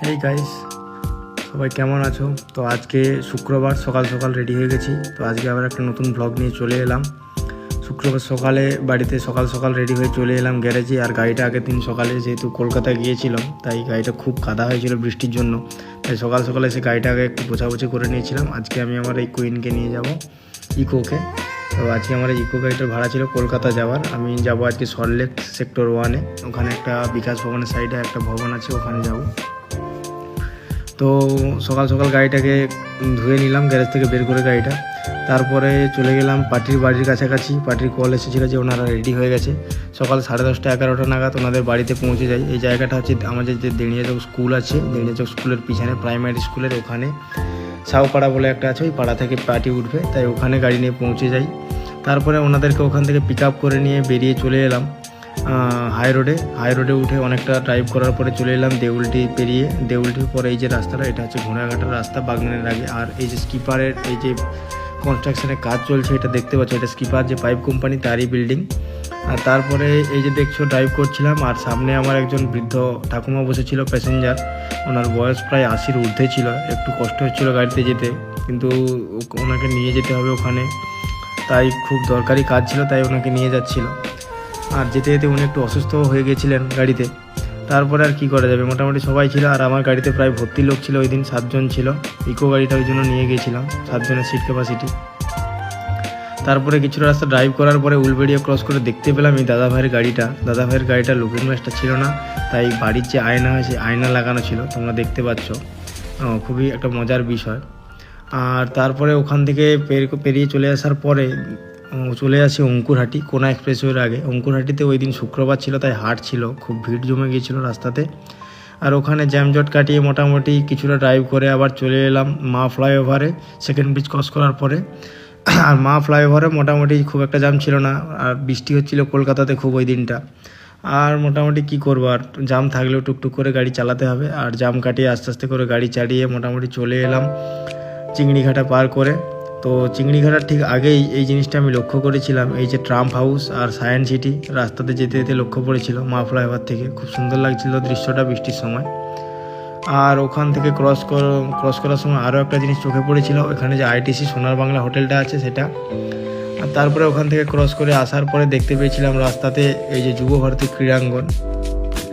Hey guys সবাই কেমন আছো? তো আজকে শুক্রবার, সকাল সকাল রেডি হয়ে গেছি। তো আজকে আবার একটা নতুন ব্লগ নিয়ে চলে এলাম। শুক্রবার সকালে বাড়িতে সকাল সকাল রেডি হয়ে চলে এলাম গ্যারেজে, আর গাড়িটা আগের দিন সকালে যেহেতু কলকাতায় গিয়েছিলাম, তাই গাড়িটা খুব কাদা হয়েছিল বৃষ্টির জন্য। তাই সকাল সকালে সে গাড়িটা আগে একটু পোছাপুছি করে নিয়েছিলাম। আজকে আমি আমার এই কুইনকে নিয়ে যাব ইকোকে তো আজকে আমার ইকো গাড়িটার ভাড়া ছিল কলকাতা যাওয়ার। আমি যাব আজকে সল্টলেক সেক্টর ওয়ানে ওখানে একটা বিকাশ ভবনের সাইডে একটা ভবন আছে, ওখানে যাব। তো সকাল সকাল গাড়িটাকে ধুয়ে নিলাম গ্যারেজ থেকে বের করে গাড়িটা। তারপরে চলে গেলাম পার্টির বাড়ির কাছাকাছি। পার্টির কল এসেছিল যে ওনারা রেডি হয়ে গেছে। সকাল সাড়ে দশটা এগারোটা নাগাদ ওনাদের বাড়িতে পৌঁছে যাই। এই জায়গাটা হচ্ছে আমাদের যে দেড়িয়া চক স্কুল আছে দেড়িয়া চক স্কুলের পিছনে প্রাইমারি স্কুলের ওখানে। সাউপাড়া বলে একটা আছে, ওই পাড়া থেকে পার্টি উঠবে। তাই ওখানে গাড়ি নিয়ে পৌঁছে যাই। তারপরে ওনাদেরকে ওখান থেকে পিক আপ করে নিয়ে বেরিয়ে চলে এলাম। হাই রোডে হাই রোডে উঠে অনেকটা ড্রাইভ করার পরে চলে এলাম দেউলটি পেরিয়ে। দেউলটির পরে এই যে রাস্তাটা, এটা হচ্ছে ঘোড়াঘাটের রাস্তা বাগনানের আগে। আর এই যে স্কিপারের এই যে কনস্ট্রাকশনের কাজ চলছে, এটা দেখতে পাচ্ছ, এটা স্কিপার যে পাইপ কোম্পানি তারই বিল্ডিং আর তারপরে এই যে দেখছ ড্রাইভ করছিলাম, আর সামনে আমার একজন বৃদ্ধ ঠাকুমা বসেছিল প্যাসেঞ্জার ওনার বয়স প্রায় আশির ঊর্ধ্বে ছিল, একটু কষ্ট হচ্ছিল গাড়িতে যেতে, কিন্তু ওনাকে নিয়ে যেতে হবে ওখানে। তাই খুব দরকারি কাজ ছিল, তাই ওনাকে নিয়ে যাচ্ছিল। আর যেতে যেতে উনি একটু অসুস্থ হয়ে গেছিলেন গাড়িতে। তারপরে আর কি করা যাবে? মোটামুটি সবাই ছিল আর আমার গাড়িতে প্রায় ভর্তি লোক ছিল, ওই দিন সাতজন ছিল। ইকো গাড়িটা ওই জন্য নিয়ে গিয়েছিলাম সাতজনের সিট ক্যাপাসিটি তারপরে কিছুটা রাস্তা ড্রাইভ করার পরে উলবেড়িয়া ক্রস করে দেখতে পেলাম এই দাদা ভাইয়ের গাড়িটা। দাদা ভাইয়ের গাড়িটা লুকিং গ্লাসটা ছিল না, তাই বাড়ির যে আয়না হয় সেই আয়না লাগানো ছিল, তোমরা দেখতে পাচ্ছ। খুবই একটা মজার বিষয়। আর তারপরে ওখান থেকে পের- পেরিয়ে চলে আসার পরে চলে আসি অঙ্কুরহাটি, কোনা এক্সপ্রেসওয়ের আগে। অঙ্কুরহাটিতে ওই দিন শুক্রবার ছিল, তাই হাট ছিল, খুব ভিড় জমে গিয়েছিল রাস্তাতে। আর ওখানে জ্যামজট কাটিয়ে মোটামুটি কিছুটা ড্রাইভ করে আবার চলে এলাম মা ফ্লাইওভারে সেকেন্ড ব্রিজ ক্রস করার পরে। আর মা ফ্লাইওভারে মোটামুটি খুব একটা জ্যাম ছিল না, আর বৃষ্টি হচ্ছিল কলকাতাতে খুব ওই দিনটা। আর মোটামুটি কি করব, আর জাম থাকলেও টুকটুক করে গাড়ি চালাতে হবে। আর জাম কাটিয়ে আস্তে আস্তে করে গাড়ি চালিয়ে মোটামুটি চলে এলাম চিংড়িঘাটা পার করে। তো চিংড়িঘাটার ঠিক আগেই এই জিনিসটা আমি লক্ষ্য করেছিলাম। এই যে ট্রাম্প হাউস আর সায়েন্স সিটি রাস্তাতে যেতে যেতে লক্ষ্য পড়েছিল মা ফ্লাইওভার থেকে। খুব সুন্দর লাগছিল দৃশ্যটা বৃষ্টির সময়। আর ওখান থেকে ক্রস ক্রস করার সময় আরও একটা জিনিস চোখে পড়েছিল। ওখানে যে আইটিসি সোনার বাংলা হোটেলটা আছে সেটা। আর তারপরে ওখান থেকে ক্রস করে আসার পরে দেখতে পেয়েছিলাম রাস্তাতে এই যে যুব ভারতী ক্রীড়াঙ্গন।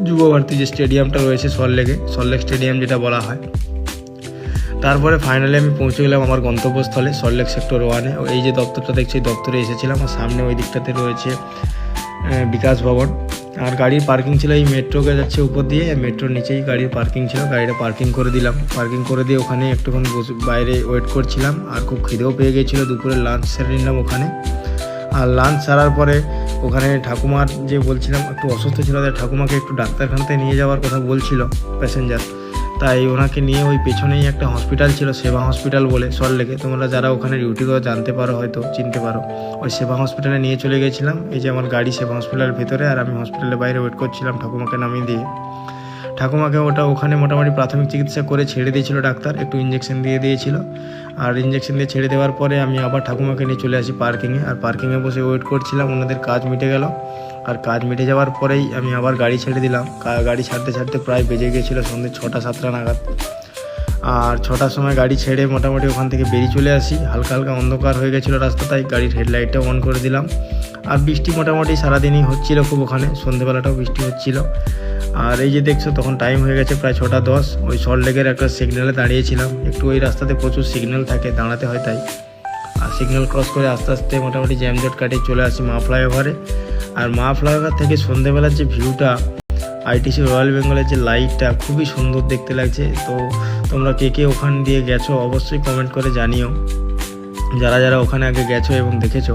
যুব ভারতী যে স্টেডিয়ামটা রয়েছে সল্টলেকে সল্টলেক স্টেডিয়াম যেটা বলা হয়। তারপরে ফাইনালি আমি পৌঁছে গেলাম আমার গন্তব্যস্থলে সল্লেক সেক্টর ওয়ানে এই যে দপ্তরটা দেখছি দপ্তরে এসেছিলাম। আর সামনে ওই দিকটাতে রয়েছে বিকাশ ভবন। আর গাড়ির পার্কিং ছিল এই মেট্রোকে যাচ্ছে উপর দিয়ে। মেট্রোর নিচেই গাড়ির পার্কিং ছিল। গাড়িটা পার্কিং করে দিলাম। পার্কিং করে দিয়ে ওখানে একটুখানি বাইরে ওয়েট করছিলাম। আর খুব খিদেও পেয়ে গেছিল। দুপুরে লাঞ্চ সেরে নিলাম ওখানে। আর লাঞ্চ সারার পরে ওখানে ঠাকুমার যে বলছিলাম, একটু অসুস্থ ছিল, তাই ঠাকুমাকে একটু ডাক্তারখানাতে নিয়ে যাওয়ার কথা বলছিল প্যাসেঞ্জার তাই ওনাকে নিয়ে ওই পেছনেই একটা হসপিটাল ছিল, সেবা হসপিটাল বলে সল্টলেকে তোমরা যারা ওখানে ডিউটি করে, জানতে পারো, হয়তো চিনতে পারো। ওই সেবা হসপিটালে নিয়ে চলে গেছিলাম। এই যে আমার গাড়ি সেবা হসপিটালের ভেতরে, আর আমি হসপিটালের বাইরে ওয়েট করছিলাম ঠাকুমাকে নামিয়ে দিয়ে। ঠাকুমাকে ওটা ওখানে মোটামুটি প্রাথমিক চিকিৎসা করে ছেড়ে দিয়েছিল ডাক্তার, একটু ইঞ্জেকশন দিয়ে দিয়েছিল। আর ইঞ্জেকশন দিয়ে ছেড়ে দেওয়ার পরে আমি আবার ঠাকুমাকে নিয়ে চলে আসি পার্কিংয়ে আর পার্কিংয়ে বসে ওয়েট করছিলাম, ওনাদের কাজ মিটে গেল। আর কাজ মিটে যাওয়ার পরেই আমি আবার গাড়ি ছেড়ে দিলাম। গাড়ি ছাড়তে ছাড়তে প্রায় বেজে গিয়েছিল সন্ধ্যে ছটা, সাতটা নাগাদ। আর ছটার সময় গাড়ি ছেড়ে মোটামুটি ওখান থেকে বেরিয়ে চলে আসি। হালকা হালকা অন্ধকার হয়ে গেছিল রাস্তা, তাই গাড়ির হেডলাইটটা অন করে দিলাম। আর বৃষ্টি মোটামুটি সারাদিনই হচ্ছিল খুব ওখানে। সন্ধেবেলাটাও বৃষ্টি হচ্ছিল। আর এই যে দেখছ, তখন টাইম হয়ে গেছে প্রায় ছটা দশ। ওই সল্টলেকের একটা সিগন্যালে দাঁড়িয়েছিলাম। একটু ওই রাস্তাতে প্রচুর সিগন্যাল থাকে, দাঁড়াতে হয় তাই। আর সিগন্যাল ক্রস করে আস্তে আস্তে মোটামুটি জ্যামজট কাটিয়ে চলে আসি মা ফ্লাইওভারে আর মা ফ্লাইওভার থেকে সন্ধেবেলার যে ভিউটা আইটিসি রয়্যাল বেঙ্গলের যে লাইটটা খুবই সুন্দর দেখতে লাগছে। তো তোমরা কে কে ওখান দিয়ে গেছো, অবশ্যই কমেন্ট করে জানিও। যারা যারা ওখানে আগে গেছো এবং দেখেছ।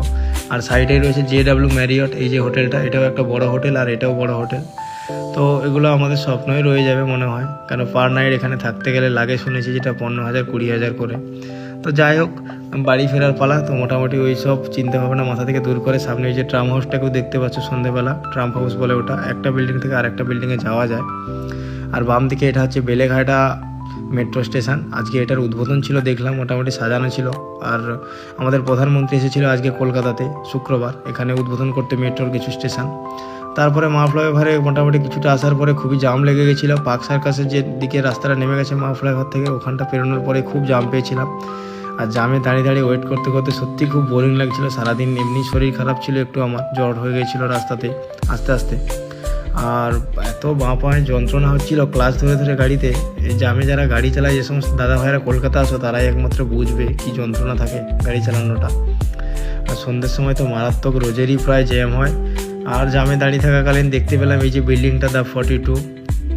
আর সাইডেই রয়েছে জে ডাব্লিউ ম্যারিয়ট এই যে হোটেলটা এটাও একটা বড় হোটেল আর এটাও বড় হোটেল তো এগুলো আমাদের স্বপ্নই রয়ে যাবে মনে হয়। কারণ পার নাইট এখানে থাকতে গেলে লাগে শুনেছি যেটা পনেরো হাজার, কুড়ি হাজার করে। তো যাই হোক, বাড়ি ফেরার পালা, তো মোটামুটি ওই সব চিন্তাভাবনা মাথা থেকে দূর করে সামনে ওই যে ট্রাম হাউসটাকেও দেখতে পাচ্ছ সন্ধেবেলা ট্রাম্প হাউস বলে ওটা। একটা বিল্ডিং থেকে আরেকটা বিল্ডিংয়ে যাওয়া যায়। আর বাম দিকে এটা হচ্ছে বেলেঘাটা মেট্রো স্টেশন। আজকে এটার উদ্বোধন ছিল, দেখলাম মোটামুটি সাজানো ছিল। আর আমাদের প্রধানমন্ত্রী এসেছিল আজকে কলকাতাতে, শুক্রবার। এখানে উদ্বোধন করতে মেট্রোর কিছু স্টেশন। তারপরে মা ফ্লাইওভারে মোটামুটি কিছুটা আসার পরে খুবই জাম লেগে গেছিল। পার্ক সার্কাসের যে দিকে রাস্তাটা নেমে গেছে মা ফ্লাইওভার থেকে, ওখানটা পেরোনোর পরে খুব জাম পেয়েছিলাম। আর জামে দাঁড়িয়ে দাঁড়িয়ে ওয়েট করতে করতে সত্যি খুব বোরিং লাগছিল, সারাদিন এমনি শরীর খারাপ ছিল, একটু আমার জ্বর হয়ে গেছিল রাস্তাতে, আস্তে আস্তে। আর এত বাঁ পায়ে যন্ত্রণা হচ্ছিল ক্লাস ধরে ধরে গাড়িতে জামে যারা গাড়ি চালায়, যে সমস্ত দাদা ভাইরা কলকাতা আসো, তারাই একমাত্র বুঝবে কি যন্ত্রণা থাকে গাড়ি চালানোটা। আর সন্ধ্যের সময় তো মারাত্মক রোজেরই প্রায় জ্যাম হয়। আর জামে দাঁড়িয়ে থাকাকালীন দেখতে পেলাম এই যে বিল্ডিংটা দ্য ফর্টি টু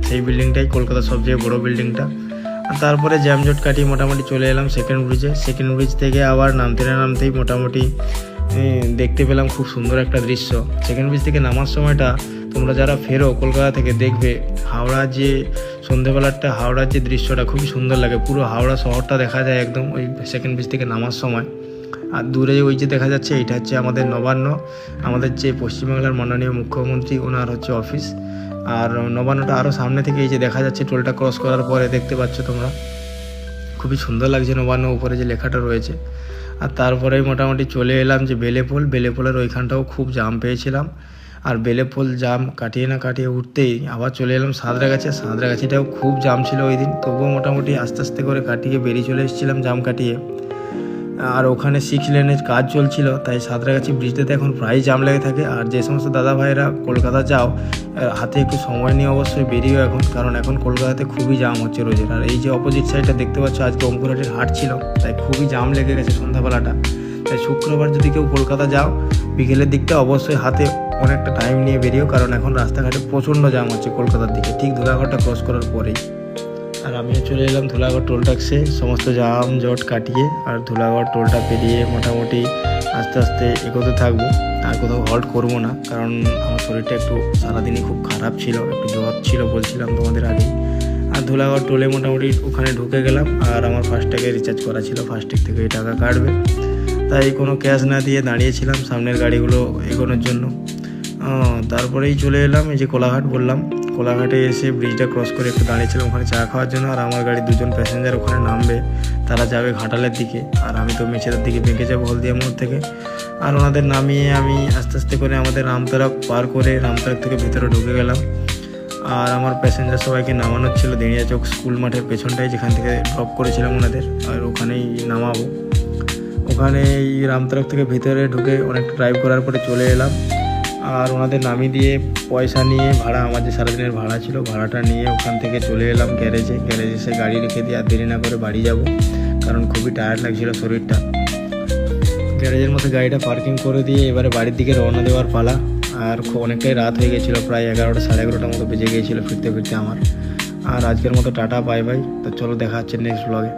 সেই বিল্ডিংটাই কলকাতার সবচেয়ে বড় বিল্ডিংটা। আর তারপরে জ্যামজট কাটিয়ে মোটামুটি চলে এলাম সেকেন্ড ব্রিজে সেকেন্ড ব্রিজ থেকে আবার নামতে না নামতেই মোটামুটি দেখতে পেলাম খুব সুন্দর একটা দৃশ্য। সেকেন্ড ব্রিজ থেকে নামার সময়টা তোমরা যারা ফেরো কলকাতা থেকে দেখবে হাওড়া যে সন্ধেবেলাটা হাওড়ার যে দৃশ্যটা খুবই সুন্দর লাগে। পুরো হাওড়া শহরটা দেখা যায় একদম ওই সেকেন্ড ব্রিজ থেকে নামার সময়। আর দূরে ওই যে দেখা যাচ্ছে, এটা হচ্ছে আমাদের নবান্ন। আমাদের যে পশ্চিমবাংলার মাননীয় মুখ্যমন্ত্রী, ওনার হচ্ছে অফিস। আর নবান্নটা আরও সামনে থেকে এই যে দেখা যাচ্ছে, টোলটা ক্রস করার পরে দেখতে পাচ্ছ তোমরা। খুবই সুন্দর লাগছে নবান্ন উপরে যে লেখাটা রয়েছে। আর তারপরে মোটামুটি চলে এলাম যে বেলেপোল। বেলেপোলের ওইখানটাও খুব জাম পেয়েছিলাম। আর বেলেপোল জাম কাটিয়ে না কাটিয়ে উঠতেই আবার চলে এলাম সাঁতরাগাছে। সাঁতরাগাছিটাও খুব জাম ছিল ওই দিন। তবুও মোটামুটি আস্তে আস্তে করে কাটিয়ে বেরিয়ে চলে এসেছিলাম জাম কাটিয়ে। আর ওখানে সিক্স লেনের কাজ চলছিল, তাই সাঁতরাগাছি ব্রিজটাতে এখন প্রায় জাম লেগে থাকে। আর যে সমস্ত দাদা ভাইরা কলকাতা যাও হাতে একটু সময় নিয়ে অবশ্যই বেরিয়েও এখন, কারণ এখন কলকাতাতে খুবই জাম হচ্ছে রোজের। আর এই যে অপোজিট সাইডটা দেখতে পাচ্ছ আজকে অঙ্কুরহাটের হাট ছিল, তাই খুবই জাম লেগে গেছে সন্ধ্যাবেলাটা। তাই শুক্রবার যদি কেউ কলকাতা যাও, বিকেলের দিকটা অবশ্যই হাতে অনেকটা টাইম নিয়ে বেরিয়েও, কারণ এখন রাস্তাঘাটে প্রচণ্ড জাম হচ্ছে কলকাতার দিকে। ঠিক ধুলাঘরটা ক্রস করার পরেই। আর আমিও চলে এলাম ধুলাগড় টোল ট্যাক্সে। সমস্ত জাম জট কাটিয়ে আর ধুলাগড় টোলটা পেরিয়ে মোটামুটি আস্তে আস্তে এগোতে থাকব। আর কোথাও হল্ট করব না, কারণ আমার শরীরটা একটু সারাদিনই খুব খারাপ ছিল, একটু জ্বর ছিল বলছিলাম তোমাদের আগে। আর ধুলাগড় টোলে মোটামুটি ওখানে ঢুকে গেলাম, আর আমার ফাস্ট্যাগে রিচার্জ করা ছিল ফাস্ট্যাগ থেকে এই টাকা কাটবে। তাই কোনো ক্যাশ না দিয়ে দাঁড়িয়েছিলাম সামনের গাড়িগুলো এগোনোর জন্য। তারপরেই চলে এলাম, এই যে কোলাঘাট বললাম। কোলাঘাটে এসে ব্রিজটা ক্রস করে একটু দাঁড়িয়েছিলাম ওখানে চা খাওয়ার জন্য, আর আমার গাড়ি দুজন প্যাসেঞ্জার ওখানে নামবে। তারা যাবে ঘাটালের দিকে, আর আমি তো মেছেদার দিকে বেঁকে যাব হলদিয়া মোড় থেকে। আর ওনাদের নামিয়ে আমি আস্তে আস্তে করে আমাদের রামতারক পার করে রামতারক থেকে ভিতরে ঢুকে গেলাম। আর আমার প্যাসেঞ্জার সবাইকে নামানোর ছিল, দেড়িয়া চোখ স্কুল মাঠের পেছনটায়, যেখান থেকে ড্রপ করেছিলাম ওনাদের, আর ওখানেই নামাবো। ওখানে এই রামতরফ থেকে ভিতরে ঢুকে অনেক ড্রাইভ করার পরে চলে এলাম। আর ওনাদের নামিয়ে দিয়ে পয়সা নিয়ে ভাড়া, আমার যে সারাদিনের ভাড়া ছিল, ভাড়াটা নিয়ে ওখান থেকে চলে এলাম গ্যারেজে। গ্যারেজে এসে গাড়ি রেখে দিয়ে আর দেরি না করে বাড়ি যাব, কারণ খুবই টায়ার্ড লাগছিল শরীরটা। গ্যারেজের মধ্যে গাড়িটা পার্কিং করে দিয়ে এবারে বাড়ির দিকে রওনা দেওয়ার পালা। আর অনেকটাই রাত হয়ে গেছিল, প্রায় এগারোটা, সাড়ে এগারোটার মতো বেজে গিয়েছিল ফিরতে ফিরতে আমার। আর আজকের মতো টাটা বাই বাই তো চলো, দেখা হচ্ছে নেক্সট ব্লগে